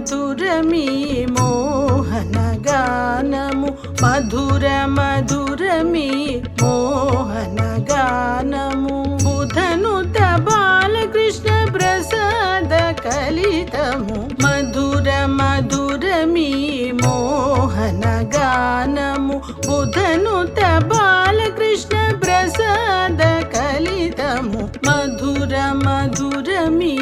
మధురమీ మోహన గానము మధుర మధురమీ మోహన గానము బుధను బాలకృష్ణ ప్రసాద కలితము. మధుర మధురమీ మోహన గానము బుధను బాలకృష్ణ ప్రసాద కలితము. మధుర మధురమీ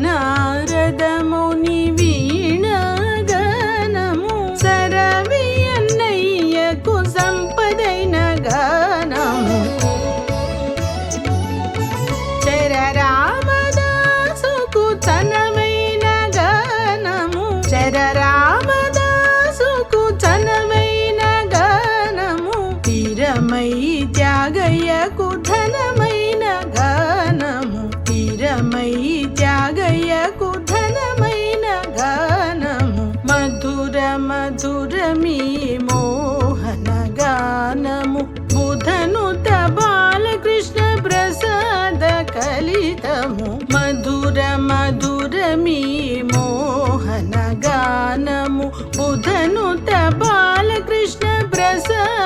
না బాలకృష్ణ ప్రసాద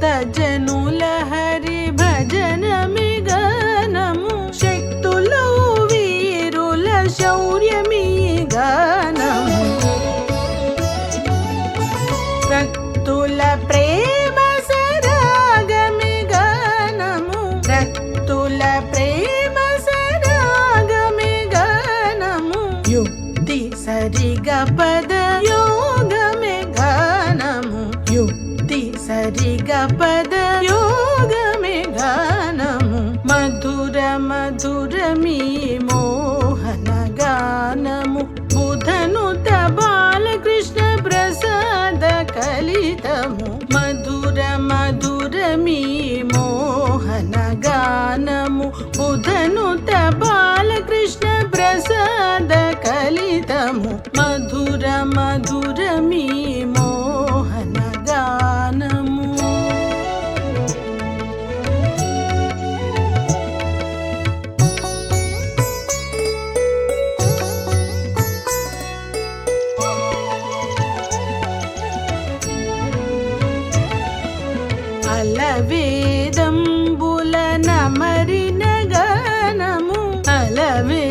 భక్త జనుల హరి భజన మిగనము. శక్తులు వీరుల శౌర్యమీ గానము. భక్తుల ప్రేమ సరాగమి గానము. భక్తుల ప్రేమ సరాగమి గానము. యుక్తి సరిగ సరిగ పద యోగమే గానము. మధుర మధురమీ మోహన గానము. బుధను బాలకృష్ణ ప్రసాద కలితము. మధుర మధురమీ మోహన గానము. బుధను బాలకృష్ణ ప్రసాద వేదంబుల నమరిన గానము అలవే